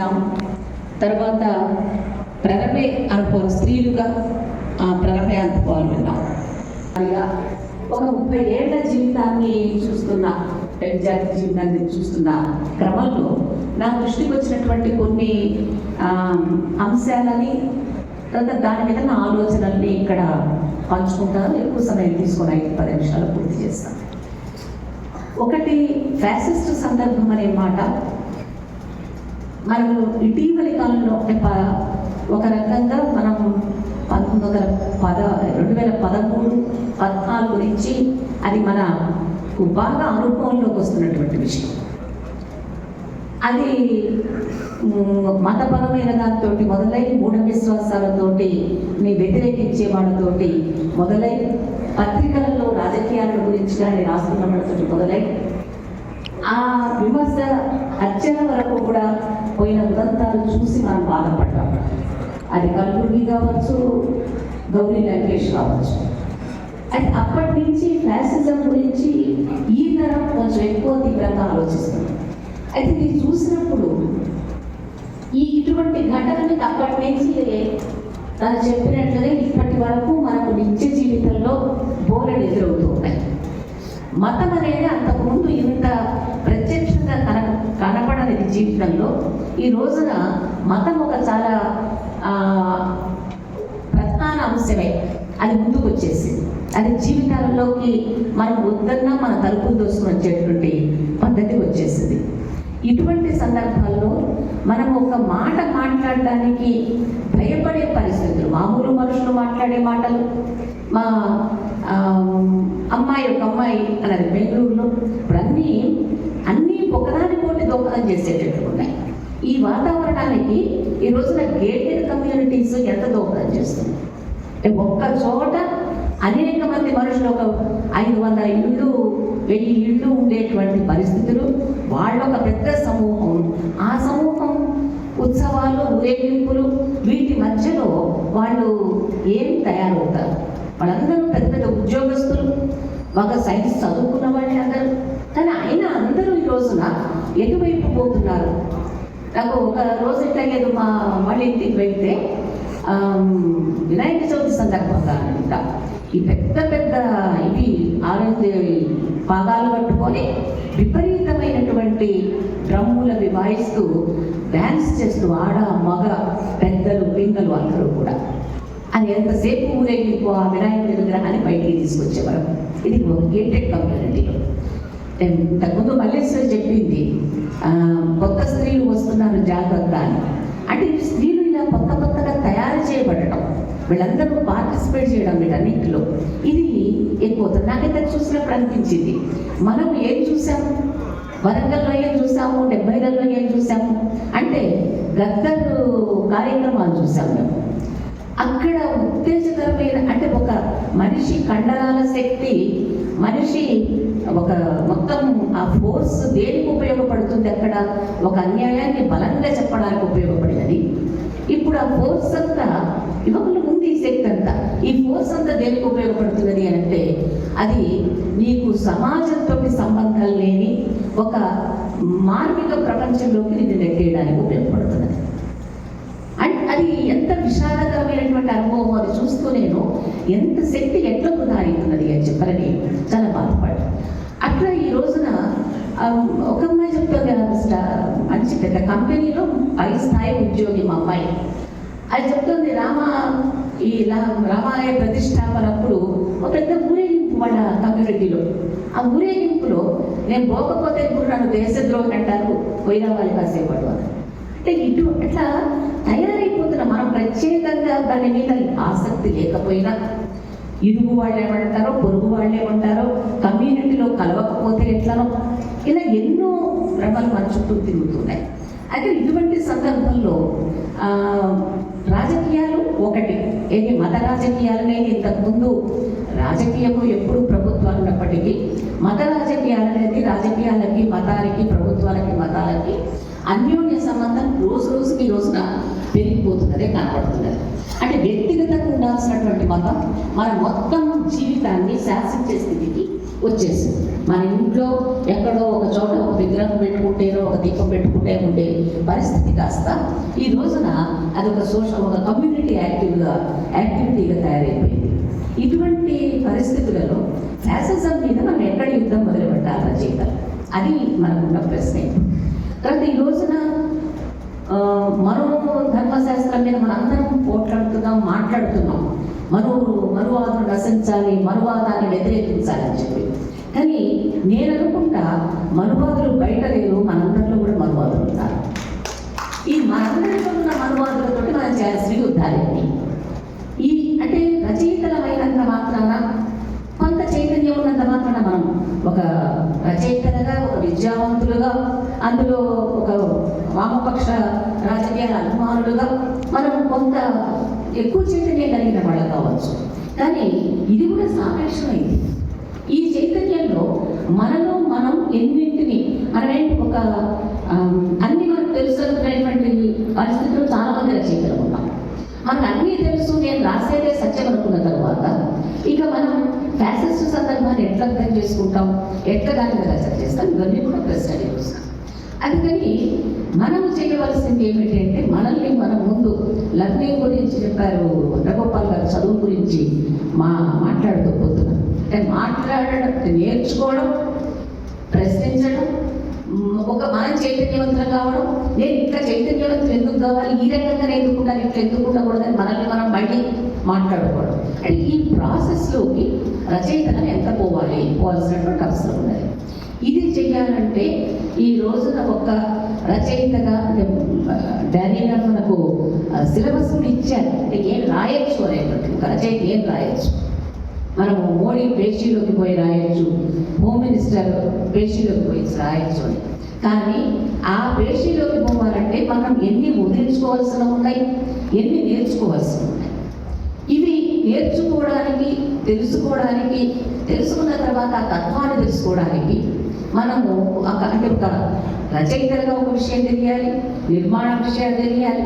విన్నాం తర్వాత ప్రరమే అనుభవం స్త్రీలుగా ఆ ప్రరమే ఉన్నాం అలా ఒక ముప్పై ఏళ్ళ జీవితాన్ని చూస్తున్న విద్యార్థి జీవితాన్ని చూస్తున్న క్రమంలో నా దృష్టికి వచ్చినటువంటి కొన్ని అంశాలని తర్వాత దాని మీద నా ఆలోచనల్ని ఇక్కడ పంచుకుంటాను ఎక్కువ సమయం తీసుకుని ఐదు పది నిమిషాలు పూర్తి చేస్తాను ఒకటి ఫ్యాసిస్ట్ సందర్భం అనే మాట. మనము ఇటీవలి కాలంలో ప- ఒక రకంగా మనం పంతొమ్మిది వందల పద రెండు వేల పదమూడు పద్నాలుగు నుంచి అది మనకు బాగా అనుభవంలోకి వస్తున్నటువంటి విషయం. అది మతపరమైన దానితోటి మొదలై మూఢ విశ్వాసాలతోటి నీ వ్యతిరేకించే వాళ్ళతోటి మొదలై పత్రికలలో రాజకీయాల గురించి కానీ రాస్తున్న వాళ్ళతోటి మొదలై ఆ విమర్శ అర్చన వరకు కూడా పోయిన ఉదంతాలు చూసి మనం బాధపడ్డాం. అది కల్బుర్గి కావచ్చు గౌరీ లంకేష్ కావచ్చు అయితే అప్పటి నుంచి ఫ్యాసిజం గురించి ఈ తరం కొంచెం ఎక్కువ తీవ్రంగా ఆలోచిస్తుంది. అయితే ఇది చూసినప్పుడు ఈ ఇటువంటి ఘటనని అప్పటి నుంచి తను చెప్పినట్లుగా ఇప్పటి వరకు మనకు నిత్య జీవితంలో బోరెడు ఎదురవుతూ ఉన్నాయి. మతం అనేది అంతకుముందు ఇంత ప్ర జీవితంలో ఈ రోజున మతం ఒక చాలా ప్రధాన అంశమే. అది ముందుకు వచ్చేసింది అది జీవితాలలోకి మనం వద్దన్నా మన తలుపులు దోసుకుని వచ్చేటువంటి పద్ధతి వచ్చేసింది ఇటువంటి సందర్భాల్లో మనం ఒక మాట మాట్లాడడానికి భయపడే పరిస్థితులు మామూలు మనుషులు మాట్లాడే మాటలు మా అమ్మాయి ఒక అమ్మాయి అన్నది బెంగళూరులో ఇప్పుడు అన్నీ అన్నీ ఒకదానికోటి దోహదం చేసేటట్టు ఉన్నాయి ఈ వాతావరణానికి ఈ రోజున గేటెడ్ కమ్యూనిటీస్ ఎంత దోహదం చేస్తుంది అంటే ఒక్క చోట అనేక మంది మనుషులు ఒక ఐదు వందల ఇళ్ళు వెయ్యి ఇళ్ళు ఉండేటువంటి పరిస్థితులు. వాళ్ళ ఒక పెద్ద సమూహం. ఆ సమూహం ఉత్సవాలు ఊరేగింపులు వీటి మధ్యలో వాళ్ళు ఏం తయారవుతారు? వాళ్ళందరూ పెద్ద పెద్ద ఉద్యోగస్తులు ఒక సైన్స్ చదువుకున్న వాళ్ళే అందరూ కానీ అయినా అందరూ ఈ రోజున ఎటువైపు పోతున్నారు? నాకు ఒక రోజు ఎట్లాగేదో మా మళ్ళీ ఇంటికి వెళ్తే వినాయక చవితి సందర్భంగా అనమాట ఈ పెద్ద పెద్ద ఇవి ఆరెంజ్ పాదాలు పట్టుకొని విపరీతమైనటువంటి డ్రమ్ములవి వాయిస్తూ డ్యాన్స్ చేస్తూ ఆడ మగ పెద్దలు పిల్లలు అందరూ కూడా. అది ఎంతసేపు ఊరేగింపు ఆ వినాయకుడి విగ్రహాన్ని బయటికి తీసుకొచ్చేవారు? ఇది గేటెడ్ కమ్యూనిటీలో ఇంతకుముందు మల్లేశ్వరి చెప్పింది కొత్త స్త్రీలు వస్తున్నారు జాగ్రత్త అని. అంటే స్త్రీలు ఇలా కొత్త కొత్తగా తయారు చేయబడటం వీళ్ళందరూ పార్టిసిపేట్ చేయడం వీటన్నింటిలో ఇది ఎక్కువ నాకైతే చూసినప్పుడు అనిపించింది. మనం ఏం చూసాం? వరంగల్లో ఏం చూసాము? డెబ్బైలలో ఏం చూసాము? అంటే గద్దర్ కార్యక్రమాలు చూసాం మేము. అక్కడ ఉత్తేజకరమైన అంటే ఒక మనిషి కండరాల శక్తి మనిషి ఒక మొత్తం ఆ ఫోర్స్ దేనికి ఉపయోగపడుతుంది అక్కడ? ఒక అన్యాయాన్ని బలంగా చెప్పడానికి ఉపయోగపడినది ఇప్పుడు ఆ ఫోర్స్ అంతా యువకులు ఉంది ఈ శక్తి అంతా. ఈ ఫోర్స్ అంతా దేనికి ఉపయోగపడుతున్నది అని అంటే అది నీకు సమాజంతో సంబంధం లేని ఒక మార్మిక ప్రపంచంలోకి నిన్ను నెట్టేయడానికి ఉపయోగపడుతున్నది. అండ్ అది ఎంత విషాదకరమైనటువంటి అనుభవం అది చూస్తూ నేను ఎంత శక్తి ఎట్లా వృధా అవుతున్నది అని చెప్పని చాలా బాధపడ్డా అట్లా ఈ రోజున ఆ, ఒక అమ్మాయి చెప్తుంది ఆ స్టా- మంచి పెద్ద కంపెనీలో పై స్థాయి ఉద్యోగి మా అమ్మాయి అది చెప్తుంది రామ ఈ రామాలయ ప్రతిష్టాపనప్పుడు ఒక పెద్ద ఊరేగింపు వాళ్ళ కమ్యూనిటీలో. ఆ ఊరేగింపులో నేను పోకపోతే ఇప్పుడు నన్ను దేశద్రోహి అంటారు పోయి రావాలి కాసేపడు అంటే ఇటు అట్లా తయారైపోతున్న మనం ప్రత్యేకంగా దాని మీద ఆసక్తి లేకపోయినా ఇరుగు వాళ్ళు ఏమంటారో పొరుగు వాళ్ళు ఏమంటారో కమ్యూనిటీలో కలవకపోతే ఎట్లనో ఇలా ఎన్నో భ్రమలు మన చుట్టూ తిరుగుతున్నాయి. అయితే ఇటువంటి సందర్భంలో రాజకీయాలు ఒకటి. ఏది మత రాజకీయాలనేది ఇంతకుముందు రాజకీయము ఎప్పుడు ప్రభుత్వాలు ఉన్నప్పటికీ మత రాజకీయాలనేది రాజకీయాలకి మతాలకి ప్రభుత్వాలకి మతాలకి అన్యోన్య సంబంధం రోజు రోజుకి రోజున పెరిగిపోతున్నదే కనపడుతున్నది. అంటే వ్యక్తిగతంగా ఉండాల్సినటువంటి మతం మన మొత్తం జీవితాన్ని శాసించే స్థితికి వచ్చేసింది. మన ఇంట్లో ఎక్కడో ఒక చోట ఒక విగ్రహం పెట్టుకుంటేనో ఒక దీపం పెట్టుకుంటే ఉండే పరిస్థితి కాస్త ఈ రోజున అది ఒక సోషల్ ఒక కమ్యూనిటీ యాక్టివ్గా యాక్టివిటీగా తయారైపోయింది. ఇటువంటి పరిస్థితులలో ఫ్యాసిజం మీద మనం ఎక్కడ యుద్ధం మొదలు పెట్టాలి రచయిత అది మనకున్న ప్రశ్న. తర్వాత ఈ రోజున ఆ, ధర్మశాస్త్రం మీద మనందరం పోట్లాడుతున్నాం మాట్లాడుతున్నాం. మరో మరువాదం రచించాలి మరువాదాన్ని వ్యతిరేకించాలని చెప్పి. కానీ నేను అనుకుంటా మనువాదులు బయట లేరు మనందరిలో కూడా మనువాదులు ఉంటారు. ఈ మనందరిలో ఉన్న మనువాదులతో మనం చేయాల్సిన యుద్ధాలేంటి ఈ అంటే రచయితలమైనంత మాత్రాన కొంత చైతన్యం ఉన్నంత మాత్రాన మనం ఒక రచయితలుగా ఒక విద్యావంతులుగా అందులో ఒక వామపక్ష రాజకీయాల అభిమానులుగా మనం కొంత ఎక్కువ చైతన్యం కలిగిన వాళ్ళు కావచ్చు. కానీ ఇది కూడా సాపేక్షమైంది. ఈ చైతన్యంలో మనలో మనం ఎన్నింటిని మనమేంటి ఒక అన్ని మనకు తెలుసుకునేటువంటి పరిస్థితుల్లో చాలా మంది రచయితలు ఉన్నాం మనకు అన్నీ తెలుసు నేను రాసేదే సత్యం అనుకున్న తర్వాత ఇక మనం ఫ్యాసిస్ట్ సందర్భాన్ని ఎట్లా అర్థం చేసుకుంటాం? ఎట్లా దాన్ని రచన చేస్తాం? ఇవన్నీ కూడా ప్రశ్న చూస్తాం అందుకని మనం చేయవలసింది ఏమిటంటే మనల్ని మనం ముందు లర్నింగ్ గురించి చెప్పారు రఘోపాల్ గారు చదువు గురించి మా మాట్లాడుతూ పోతున్నాం అంటే మాట్లాడడం నేర్చుకోవడం ప్రశ్నించడం ఒక మనం చైతన్యవంతం కావడం నేను ఇట్లా చైతన్యవంతం ఎందుకు కావాలి? ఈ రకంగా నేను ఇట్లా ఎందుకు ఉండకూడదని మనల్ని మనం మళ్ళీ మాట్లాడుకోవడం. అంటే ఈ ప్రాసెస్లోకి రచయితలను ఎంత పోవాలి? పోవాల్సినటువంటి అవసరం ఉన్నది ఇది చెయ్యాలంటే ఈ రోజున ఒక రచయితగా అంటే డానీ గారు మనకు సిలబస్ ఇచ్చారు. అంటే ఏం రాయొచ్చు అనేటువంటి ఒక రచయిత ఏం రాయొచ్చు? మనము మోడీ పేషీలోకి పోయి రాయొచ్చు హోమ్ మినిస్టర్ పేషీలోకి పోయి రాయొచ్చు అని. కానీ ఆ పేషీలోకి పోవాలంటే మనం ఎన్ని ముద్రించుకోవాల్సిన ఉన్నాయి? ఎన్ని నేర్చుకోవాల్సి ఉన్నాయి? ఇవి నేర్చుకోవడానికి తెలుసుకోవడానికి తెలుసుకున్న తర్వాత ఆ తత్వాన్ని తెలుసుకోవడానికి మనము ఒక అంటే ఒక రచయితలుగా ఒక విషయం తెలియాలి నిర్మాణ విషయాలు తెలియాలి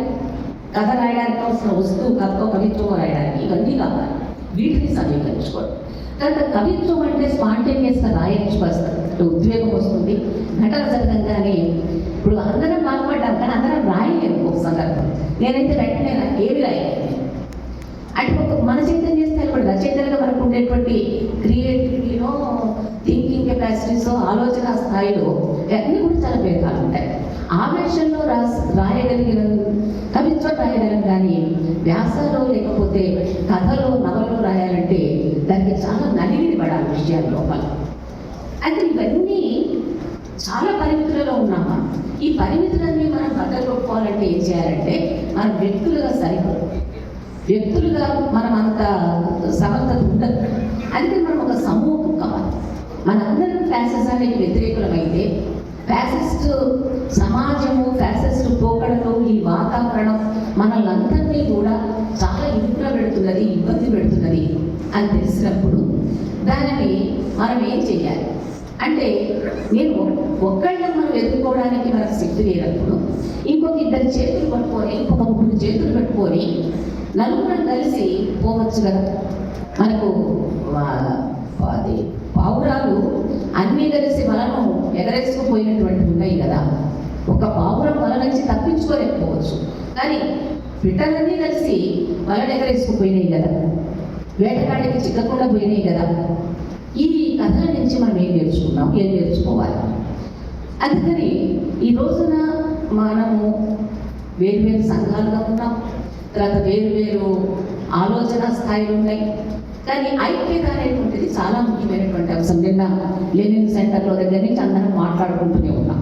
కథ రాయడానికి అవసరం వస్తువు కథ కవిత్వం రాయడానికి ఇవన్నీ కావాలి. వీటిని సమీకరించుకోవడం. తర్వాత కవిత్వం అంటే స్పాంటేనియస్గా రాయొచ్చు వస్తుంది అంటే ఉద్వేగం వస్తుంది ఘటన జరగంగానే ఇప్పుడు అందరం బాగుపడ్డాం కానీ అందరం రాయలేము ఒక సందర్భం నేనైతే వెంటనే ఏమి రాయలేదు అంటే ఒక మన చైతన్యం చేస్తే ఇప్పుడు రచయితలుగా మనకు ఉండేటువంటి క్రియేటివిటీలో కెపాసిటీస్ ఆలోచన స్థాయిలో అన్నీ కూడా చాలా భేదాలు ఉంటాయి. ఆవేశంలో రాస్ రాయగలిగిన కవిత్వం రాయగలం కానీ వ్యాసాలు లేకపోతే కథలో నవలో రాయాలంటే దానికి చాలా నలిగిడి పడాలి విషయాల లోపల. అయితే ఇవన్నీ చాలా పరిమితులలో ఉన్నామా? ఈ పరిమితులన్నీ మనం బట్టలు ఏం చేయాలంటే మనం వ్యక్తులుగా సరిపడు వ్యక్తులుగా మనం అంత సమర్థత ఉండదు. అందుకని మనం ఒక సమూహం కావాలి. మనందరం ఫ్యాసిజానికి వ్యతిరేకులమైతే ఫ్యాసిస్ట్ సమాజము ఫ్యాసిస్ట్ పోకడలు ఈ వాతావరణం మనల్ని అందరినీ కూడా చాలా ఇరుకులో పెడుతున్నది ఇబ్బంది పెడుతున్నది అని తెలిసినప్పుడు దానిని మనం ఏం చేయాలి అంటే నేను ఒక్కళ్ళని మనం ఎదుర్కోవడానికి మనకు శక్తి లేనప్పుడు ఇంకొక ఇద్దరు చేతులు పట్టుకొని ఇంకొక ముగ్గురు చేతులు పెట్టుకొని నలుగురం కలిసి పోవచ్చు కదా? మనకు అది పావురాలు అన్నీ కలిసి వలను ఎగరేసుకుపోయినటువంటి ఉన్నాయి కదా. ఒక పావురం వల నుంచి తప్పించుకోలేకపోవచ్చు. కానీ పిట్టలన్నీ కలిసి వలను ఎగరేసుకుపోయినాయి కదా. వేటగాడికి చిక్కకుండా పోయినాయి కదా. ఈ కథల నుంచి మనం ఏం నేర్చుకున్నాం? ఏం నేర్చుకోవాలి? అందుకని ఈ రోజున మనము వేరు వేరు సంఘాలుగా ఉన్నాం. తర్వాత వేరు వేరు ఆలోచన స్థాయిలు ఉన్నాయి. కానీ ఐక్యత అనేటువంటిది చాలా ముఖ్యమైనటువంటి అంశం. నిన్న లెనిన్ సెంటర్లో దగ్గర నుంచి అందరం మాట్లాడుకుంటూనే ఉన్నాం.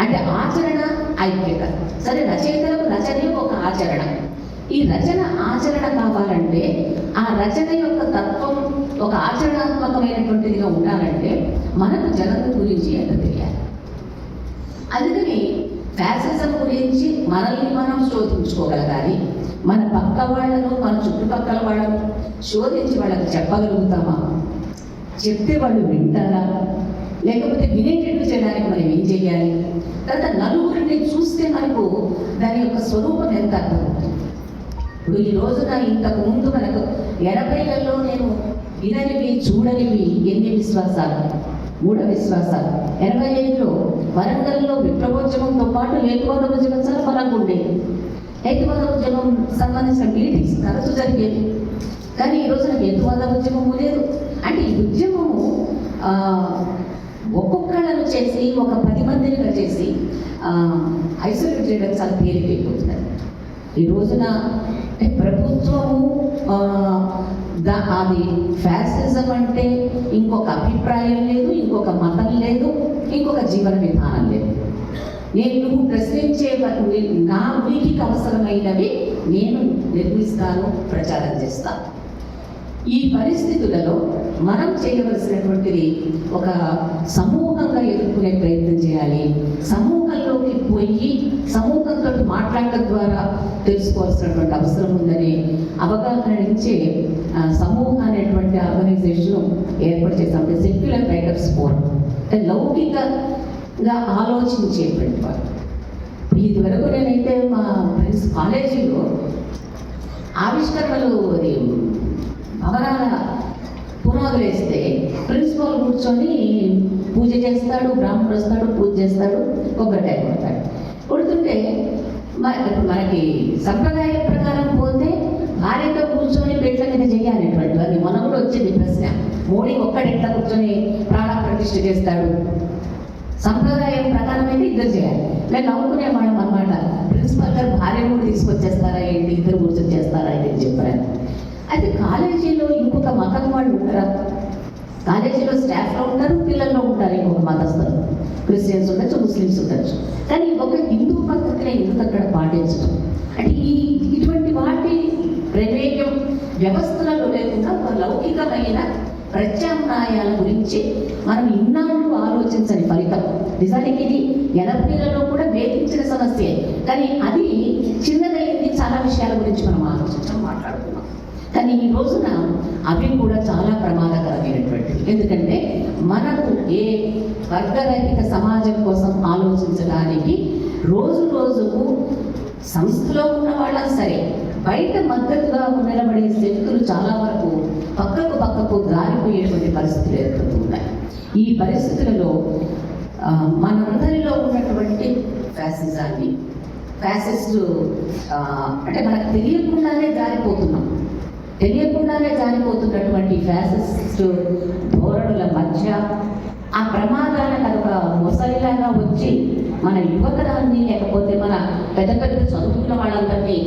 అంటే ఆచరణ ఐక్యత. సరే రచయితలకు రచనే ఒక ఆచరణ. ఈ రచన ఆచరణ కావాలంటే ఆ రచన యొక్క తత్వం ఒక ఆచరణాత్మకమైనటువంటిదిగా ఉండాలంటే మనకు జగన్ గురించి ఎంత తెలియాలి? అందుకని ఫ్యాసిజం గురించి మనల్ని మనం శోధించుకోగలగాలి మన పక్క వాళ్ళను మన చుట్టుపక్కల వాళ్ళను శోధించి వాళ్ళకి చెప్పగలుగుతామా? చెప్తే వాళ్ళు వింటారా? లేకపోతే వినేటట్టు చేయడానికి మనం ఏం చేయాలి తర్వాత నలుగురిని చూస్తే మనకు దాని యొక్క స్వరూపం ఎంత అర్థమవుతుంది? ఇప్పుడు ఈ రోజున ఇంతకు ముందు మనకు ఎనభైలలో నేను ఇదనివి చూడనివి ఎన్ని విశ్వాసాలు? మూఢ విశ్వాసాలు. ఎనభై ఐదులో వరంగల్లో విప్లవోద్యమంతో పాటు హేతువాద ఉద్యమం చాలా బలంగా ఉండేది హేతువాద ఉద్యమం సంబంధించిన మీటింగ్స్ తరచు జరిగేవి. కానీ ఈ రోజున హేతువాద ఉద్యమము లేదు. అంటే ఈ ఉద్యమము ఒక్కొక్కళ్ళను చేసి ఒక పది మందిని చేసి ఐసోలేట్ చేయడం చాలా తేలికైపోతున్నది ఈ రోజున అంటే ప్రభుత్వము అది ఫ్యాసిజం అంటే ఇంకొక అభిప్రాయం లేదు ఇంకొక మతం లేదు ఇంకొక జీవన విధానం లేదు. నేను నువ్వు ప్రశ్నించే నా ఉనికికి అవసరమైనవి నేను నిర్మిస్తాను ప్రచారం చేస్తాను ఈ పరిస్థితులలో మనం చేయవలసినటువంటిది ఒక సమూహంగా ఎదుర్కొనే ప్రయత్నం చేయాలి. సమూహంలోకి పోయి సమూహంతో మాట్లాడటం ద్వారా తెలుసుకోవాల్సినటువంటి అవసరం ఉందని అవగాహన ఇచ్చే సమూహ అనేటువంటి ఆర్గనైజేషన్ ఏర్పాటు చేస్తాం. అంటే సెక్యులర్ రైటర్స్ ఫోర్ అంటే లౌకికంగా ఆలోచించేటువంటి వారు ఇది వరకు నేనైతే మా ఫ్రెండ్స్ కాలేజీలో ఆవిష్కరణలు అది భవనాల పునాదులు వేస్తే ప్రిన్సిపాల్ కూర్చొని పూజ చేస్తాడు బ్రాహ్మణుడు వస్తాడు పూజ చేస్తాడు కొబ్బరికాయ కొడతాడు. కొడుతుంటే మనకి సంప్రదాయ ప్రకారం పోతే భార్యతో కూర్చొని పెట్ల మీద చేయాలనేటువంటి అది మనం కూడా వచ్చింది ప్రశ్న. మోడీ ఒక్కడెట్లా కూర్చొని ప్రాణ ప్రతిష్ఠ చేస్తాడు. సంప్రదాయం ప్రకారం అయితే ఇద్దరు చేయాలి. నేను నవ్వుకునే వాళ్ళం అనమాట ప్రిన్సిపల్ గారు భార్యను కూడా తీసుకొచ్చేస్తారా ఏంటి? ఇద్దరు కూర్చొని చేస్తారా అని చెప్పారు. అయితే కాలేజీలో ఇంకొక మతం వాళ్ళు ఉంటారా? కాలేజీలో స్టాఫ్లో ఉంటారు పిల్లల్లో ఉంటారు ఇంకొక మతస్థులు. క్రిస్టియన్స్ ఉండొచ్చు ముస్లిమ్స్ ఉండొచ్చు. కానీ ఒక హిందూ పద్ధతిని ఎందుకు అక్కడ పాటించడం అంటే ఈ ఇటువంటి వాటి ప్రవేగం వ్యవస్థలలో లేకుండా ఒక లౌకికమైన ప్రత్యామ్నాయాల గురించి మనం ఇన్నాళ్ళు ఆలోచించని ఫలితం. నిజానికి ఇది ఎనభైలలో కూడా వేధించిన సమస్యే. కానీ అది చిన్నదైంది చాలా విషయాల గురించి మనం ఆలోచించడం మాట్లాడుతున్నాం కానీ ఈ రోజున అవి కూడా చాలా ప్రమాదకరమైనటువంటి ఎందుకంటే మనకు ఏ వర్గరహిత సమాజం కోసం ఆలోచించడానికి రోజు రోజుకు సంస్థలో ఉన్న వాళ్ళ సరే బయట మద్దతుగా నిలబడే శక్తులు చాలా వరకు పక్కకు పక్కకు దారిపోయేటువంటి పరిస్థితులు ఏర్పడుతున్నాయి. ఈ పరిస్థితులలో మనందరిలో ఉన్నటువంటి ఫ్యాసిజాన్ని ఫ్యాసిస్ట్ అంటే మనకు తెలియకుండానే జారిపోతున్నాం. తెలియకుండానే జారిపోతున్నటువంటి ఫ్యాసిస్ట్ ధోరణుల మధ్య ఆ ప్రమాదాల కనుక మొసలిలాగా వచ్చి మన యువతరాన్ని లేకపోతే మన పెద్ద పెద్ద చదువుకున్న వాళ్ళందరినీ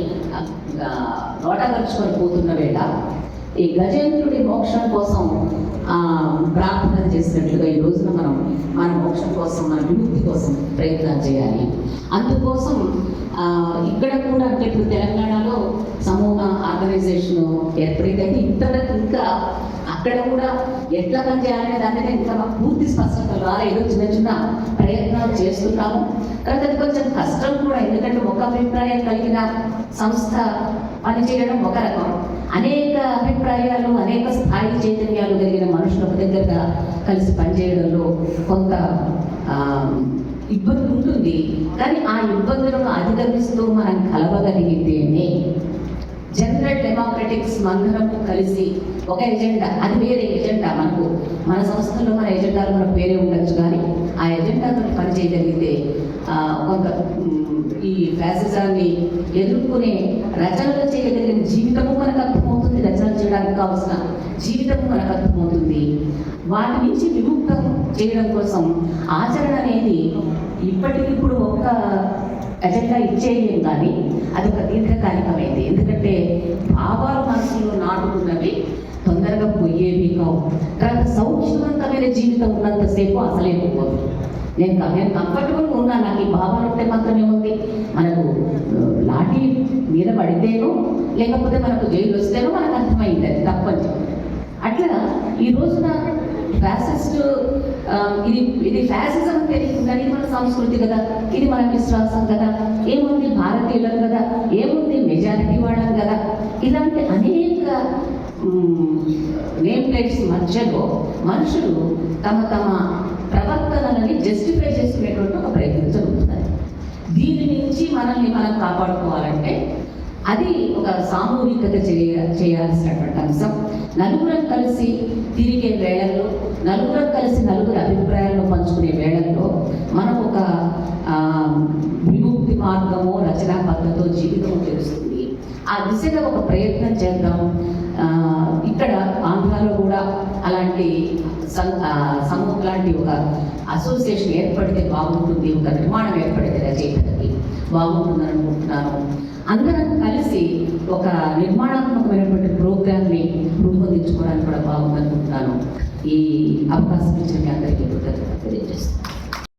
నోటగరుచుకొని పోతున్న వేళ ఈ గజేంద్రుడి మోక్షం కోసం ప్రార్థన చేసినట్లుగా ఈ రోజున మనం మన మోక్షం కోసం మన విముక్తి కోసం ప్రయత్నం చేయాలి. అందుకోసం ఇక్కడ కూడా అంటే ఇప్పుడు తెలంగాణలో సమూహ ఆర్గనైజేషన్ ఏర్పడింది. అయితే అక్కడ కూడా ఎట్లా పనిచేయాలనే దాని మీద ఇంకా మాకు పూర్తి స్పష్టత రాలే ఏదో చిన్న చిన్న ప్రయత్నాలు చేస్తున్నాము. కానీ అది కొంచెం కష్టం కూడా ఎందుకంటే ఒక అభిప్రాయం కలిగిన సంస్థ పనిచేయడం ఒక రకం. అనేక అభిప్రాయాలు అనేక స్థాయి చైతన్యాలు కలిగిన మనుషులు ఒక దగ్గరగా కలిసి పనిచేయడంలో కొంత ఇబ్బంది ఉంటుంది. కానీ ఆ ఇబ్బందులను అధిగమిస్తూ మనం కలవగలిగితేనే డెమోక్రటిక్స్ మందరము కలిసి ఒక ఎజెండా అది వేరే ఎజెండా మనకు. మన సంస్థల్లో మన ఎజెండాలు మనకు వేరే ఉండొచ్చు కానీ ఆ ఎజెండాతో పనిచేయగలిగితే ఆ, కొంత ఈ ఫ్యాసిజాన్ని ఎదుర్కొనే రచనలు చేయగలిగిన జీవితము మనకు అర్థమవుతుంది రచనలు చేయడానికి కావాల్సిన జీవితము మనకు అర్థమవుతుంది. వాటి నుంచి విముక్తం చేయడం కోసం ఆచరణ అనేది ఇప్పటికిప్పుడు ఒక్క ఎజెండా ఇచ్చేయం కానీ అది ఒక దీర్ఘకాలికమైంది. ఎందుకంటే భావాలు మనసులో నాటుకున్నవి తొందరగా పోయేవి కావు. తర్వాత సౌఖ్యవంతమైన జీవితం ఉన్నంతసేపు అసలే పోదు నేను నేను కంఫర్టబుల్గా ఉన్నా నాకు ఈ భావాలు ఉంటే మాత్రమే ఉంది. మనకు లాఠీ మీద పడితేనో లేకపోతే మనకు జైలు వస్తేనో మనకు అర్థమైంది అది తప్పని అట్లా ఈ రోజున ఫ్యాసిస్ట్ ఇది ఇది ఫ్యాసిజం అని తెలియకుండా ఇది మన సంస్కృతి కదా. ఇది మనకి ఏముంది భారతీయులం కదా? ఏముంది మెజారిటీ వాళ్ళం కదా? ఇలాంటి అనేక నేమ్ ప్లేట్స్ మధ్యలో మనుషులు తమ తమ ప్రవర్తనలని జస్టిఫై చేసుకునేటువంటి ఒక ప్రయత్నం జరుగుతుంది. దీని నుంచి మనల్ని మనం కాపాడుకోవాలంటే అది ఒక సామూహికత చేయ చేయాల్సినటువంటి అంశం. నలుగురం కలిసి తిరిగే వేళల్లో నలుగురం కలిసి నలుగురు అభిప్రాయాలను పంచుకునే వేళల్లో మనం ఒక మార్గము రచనా పద్ధతో జీవితం తెలుస్తుంది. ఆ దిశగా ఒక ప్రయత్నం చేద్దాం. ఇక్కడ ఆంధ్రాలో కూడా అలాంటి సం- సమూహం లాంటి ఒక అసోసియేషన్ ఏర్పడితే బాగుంటుంది ఒక నిర్మాణం ఏర్పడితే రచయితలకి బాగుంటుందని అనుకుంటున్నాను. అందరం కలిసి ఒక నిర్మాణాత్మకమైనటువంటి ప్రోగ్రామ్ని రూపొందించుకోవడానికి కూడా బాగుందనుకుంటున్నాను. ఈ అవకాశం ఇచ్చిన అందరికీ కృతజ్ఞత తెలియజేస్తాను